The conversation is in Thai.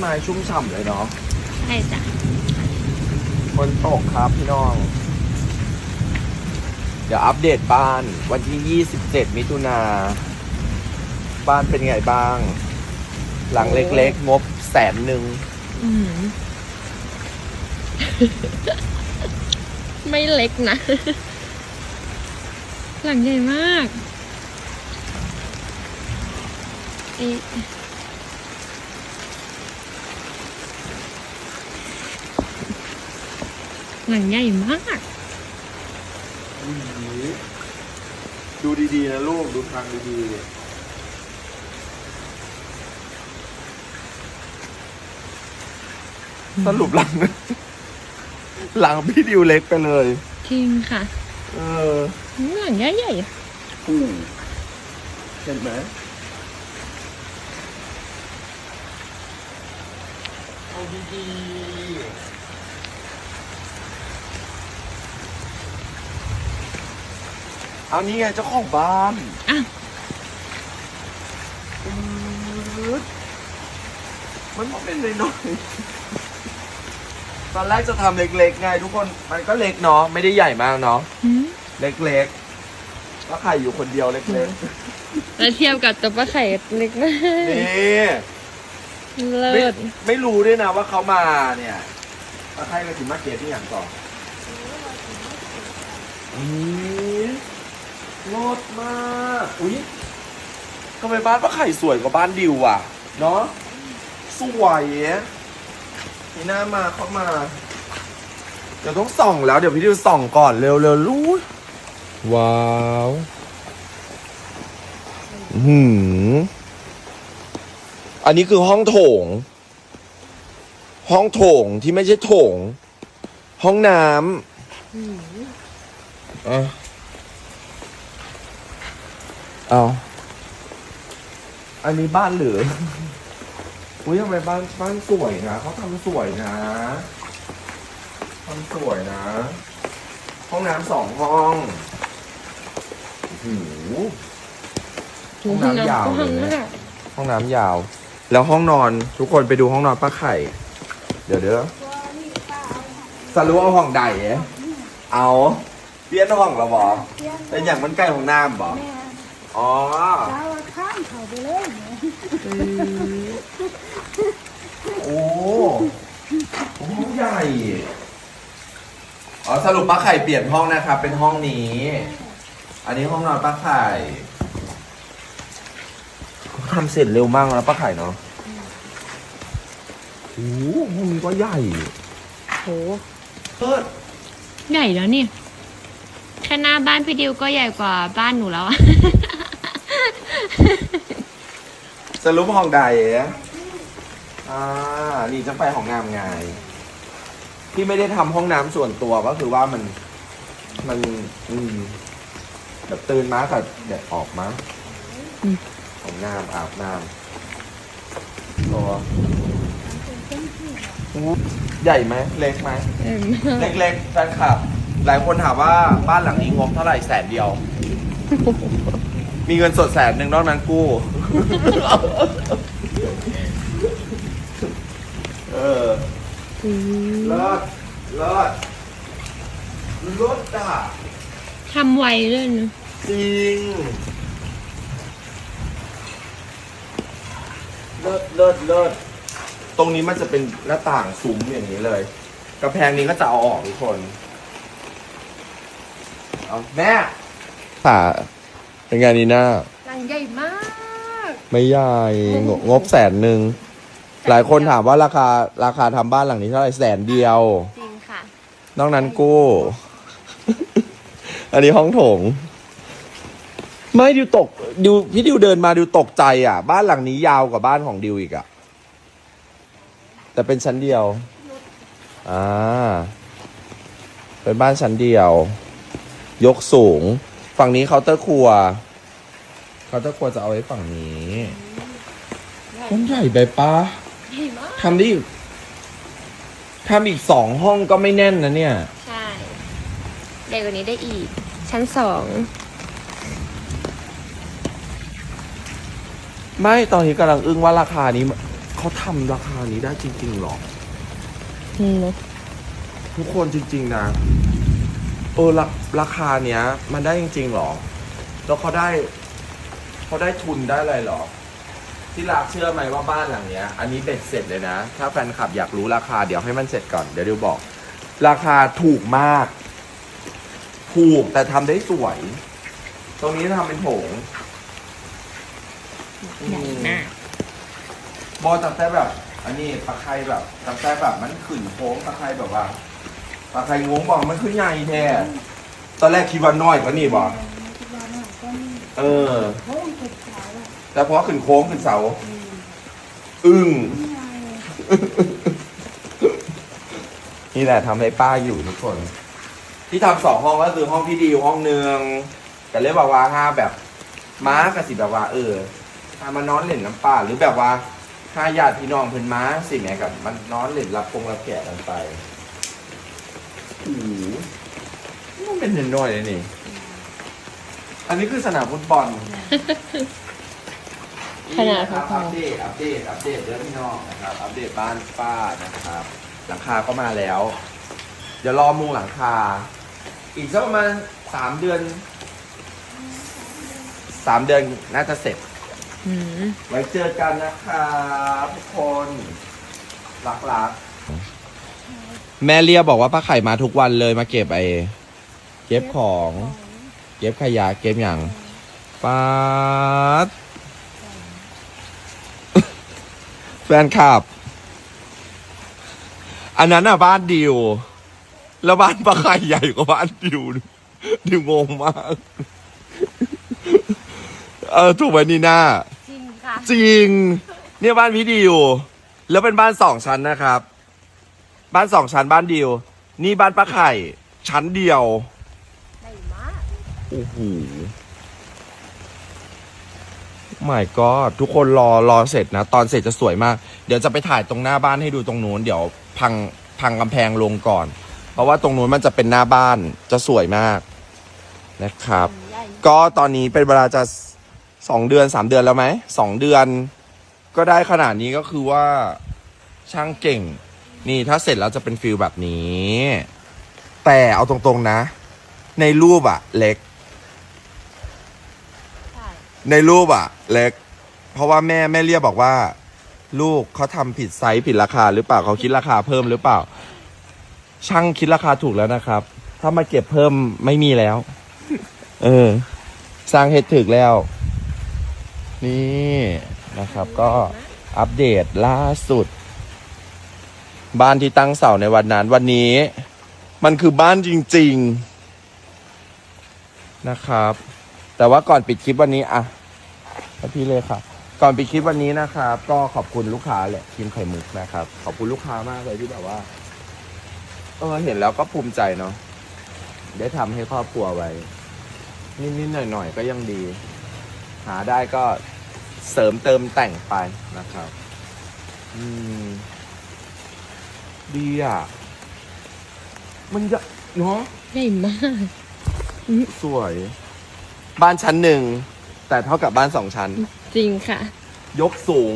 ไม้ชุ่มฉ่ำเลยเนาะใช่จ้ะฝนตกครับพี่น้อง เดี๋ยวอัปเดตบ้านวันที่ 27 มิถุนาบ้านเป็นไงบ้าง หลังเล็กๆ งบแสนหนึ่ง อืมไม่เล็กนะ หลังใหญ่มากอี หลังใหญ่มาก ดูดีๆนะลูก ดูทางดีๆสรุปหลัง หลังพี่ดิวเล็กไปเลย จริงค่ะ เออหลังใหญ่ใหญ่อู้เห็นไหมเอาดีๆ เอานี่ไงเจ้าของบ้านอะปื๊ดมันเป็นเลยน้อยๆตอนแรกจะทำเล็กๆไงทุกคน มันก็เล็กเนาะ ไม่ได้ใหญ่มากเนาะ หืมเล็กๆก็ไข่อยู่คนเดียวเล็กแล้วเทียบกับตัวปลาไข่เล็กมากๆ นี่เลิไม่ศไม่รู้ด้วยนะว่าเขามาเนี่ยตะไคร้กระถิ่นมาเก็ตที่อย่างก่อนอืม โลดมาก อุ้ยทำไมบ้านป้าไข่สวยกว่าบ้านดิวอะ เนาะสวยนี่หน้ามาเข้ามา เดี๋ยวต้องส่องแล้ว เดี๋ยวพี่ดิวส่องก่อนเร็วเร็วรู้ยว้าวอื้อหืมอันนี้คือห้องโถง ห้องโถงที่ไม่ใช่โถง ห้องน้ำอะ เอาอันนี้บ้านหรือ อุ้ยทำไมบ้านบ้านสวยนะเขาทำสวยนะทำสวยนะ ห้องน้ำสองห้องโอ้โหห้องน้ำยาวเลยนะมากห้องน้ำยาว แล้วห้องนอนทุกคนไปดูห้องนอนป้าไข่ เดี๋ยวเด้อสรุปเอาห้องใดเอ๋เอาเปลี่ยนห้องเหรอบอเป็นอย่างมันใกล้ห้องน้ำบอ แม่อ๋อดาวข้ามเขาไปเลยเนี่ยโอ้ห้องใหญ่ อ๋อ สรุปป้าไข่เปลี่ยนห้องนะครับ เป็นห้องนี้ อันนี้ห้องนอนป้าไข่เขาทำเสร็จเร็วมากนะป้าไข่เนาะโอ้โหห้องนี้ก็ใหญ่โหเปิดใหญ่แล้วเนี่ยแค่หน้าบ้านพี่ดิวก็ใหญ่กว่าบ้านหนูแล้วอะ สรุปห้องใดอะอ่า นี่จะไปห้องน้ำไงที่ไม่ได้ทำห้องน้ำส่วนตัวก็คือว่ามัน มัน อืมแบบตื่นมากับเด็กออกมาอืมห้องน้ำอาบน้ำตัวอู้ใหญ่ไหม เล็กไหม เอิ่มเล็กๆแฟนคลับ หลายคนถามว่าบ้านหลังนี้งบเท่าไหร่แสนเดียว มีเงินสดแสนหนึ่งนอกนั้นกู้ เออเลิศเลิศเลิศอะทำไวด้วยนะจริงเลิศเลิศเลิศตรงนี้มันจะเป็นหน้าต่างซุ้มอย่างนี้เลยกระแพงนี้ก็จะเอาออกทุกคน เอาแม่ ค่ะ เป็นไงนีน่าหลังใหญ่มาก ไม่ใหญ่งงบแสนหนึ่ง หลายคนถามว่าราคาราคาทำบ้านหลังนี้เท่าไหร่แสนเดียว จริงค่ะ นอกนั้นกู้ อันนี้ห้องโถง ไม่ดิวตกดิวพี่ดิวเดินมาดิวตกใจอะ บ้านหลังนี้ยาวกว่าบ้านของดิวอีกอะ แต่เป็นชั้นเดียว อ่า เป็นบ้านชั้นเดียว ยกสูง ฝั่งนี้เคาน์เตอร์ครัว เคาน์เตอร์ครัวจะเอาไว้ฝั่งนี้มันใหญ่ไปปะใหญ่มากทำได้อีกทำอีกสองห้องก็ไม่แน่นนะเนี่ย ใช่ใหญ่กว่านี้ได้อีก ชั้นสอง ไม่ตอนนี้กำลังอึ้งว่าราคานี้ เขาทำราคานี้ได้จริงๆหรออืมเนอะทุกคนจริง ๆ นะ เออราราคาเนี้ย มันได้จริงๆหรอ แล้วเขาได้เขาได้ทุนได้อะไรหรอ ที่รักเชื่อไหมว่าบ้านหลังเนี้ย อันนี้เบ็ดเสร็จเลยนะ ถ้าแฟนคลับอยากรู้ราคาเดี๋ยวให้มันเสร็จก่อน เดี๋ยวเดี๋ยวบอก ราคาถูกมาก ถูกแต่ทำได้สวย ตรงนี้ทำเป็นโถงใหญ่มากบอตั้งแต่แบบ อันนี้ตะไคร้แบบตั้งแต่แบบมันขึ้นโค้งตะไคร้แบบว่า ตะไคร้งงบอกมันขึ้นใหญ่แท้ตอนแรกคิดว่าน้อยกว่านี่บอก คิดว่าน่ะก็มีเออโค้งเก็บสาวอะแต่พอขึ้นโค้งขึ้นเสา อืมอึ้ง นี่ไงนี่แหละทำให้ป้าอยู่ทุกคน ที่ทำสองห้องก็คือห้องพี่ดีห้องหนึ่งแต่เรียกว่าว่าห้าแบบ ม้ากับสิแบบว่า เออถ้ามานอนเล่นน้ำป่าหรือแบบว่าห้าญาติพี่น้องเพิ่นม้าสิแหม่กับมันนอนเล่นรับคงรับแขกกันไปโอ้โหมันเป็นน้อยๆเลยนี่ อันนี้คือสนามฟุตบอลขนาดคพรับออัปเดต อัปเดต อัปเดตเรื่องพี่น้องนะครับ อัปเดตบ้านป้านะครับ หลังคาก็มาแล้ว เดี๋ยวรอมุงหลังคา อีกสักประมาณสามเดือนสามเดือนน่าจะเสร็จอืมไว้เจอกันนะครับทุกคนรักรัก แม่เลียบอกว่าป้าไข่มาทุกวันเลยมาเก็บไอ้เก็บของ เก็บขยะเก็บอย่างป้าดแฟนคลับ อันนั้นอะบ้านดิว แล้วบ้านป้าไข่ใหญ่กว่าบ้านดิว ดิวงงมาก เออถูกไหมนี่นาจริงค่ะ จริง เนี่ยบ้านพี่ดิว แล้วเป็นบ้านสองชั้นนะครับ บ้านสองชั้นบ้านดิวนี่บ้านป้าไข่ ชั้นเดียวใหญ่มากโอ้โหไม่ก็ทุกคนรอรอเสร็จนะ ตอนเสร็จจะสวยมาก เดี๋ยวจะไปถ่ายตรงหน้าบ้านให้ดูตรงนู้นเดี๋ยวพังพังกำแพงลงก่อน เพราะว่าตรงนู้นมันจะเป็นหน้าบ้านจะสวยมากนะครับ ใหญ่ก็ตอนนี้เป็นเวลาจะสองเดือนสามเดือนแล้วไหมสองเดือน ก็ได้ขนาดนี้ก็คือว่าช่างเก่ง นี่ถ้าเสร็จแล้วจะเป็นฟิลแบบนี้ แต่เอาตรงๆนะ ในรูปอะเล็ก ใช่ในรูปอะเล็ก เพราะว่าแม่แม่เรียบอกว่า ลูกเขาทำผิดไซส์ผิดราคาหรือเปล่าเขาคิดราคาเพิ่มหรือเปล่า ช่างคิดราคาถูกแล้วนะครับ ถ้ามาเก็บเพิ่มไม่มีแล้ว เออ สร้างเฮ็ดถึกแล้ว นี่นะครับ ก็อัปเดตล่าสุด บ้านที่ตั้งเสาในวันนั้น วันนี้ มันคือบ้านจริง ๆนะครับ แต่ว่าก่อนปิดคลิปวันนี้อะพี่เลยครับก่อนปิดคลิปวันนี้นะครับ ก็ขอบคุณลูกค้าแหละทีมไข่มุกนะครับ ขอบคุณลูกค้ามากเลยที่แบบว่า เออเห็นแล้วก็ภูมิใจเนาะได้ทำให้ครอบครัวไว้ นิดๆหน่อยๆก็ยังดี หาได้ก็เสริมเติมแต่งไปนะครับ อืม ดีอะ มันจะเนาะใหญ่มากสวย บ้านชั้นหนึ่ง แต่เท่ากับบ้านสองชั้น จริงค่ะ ยกสูง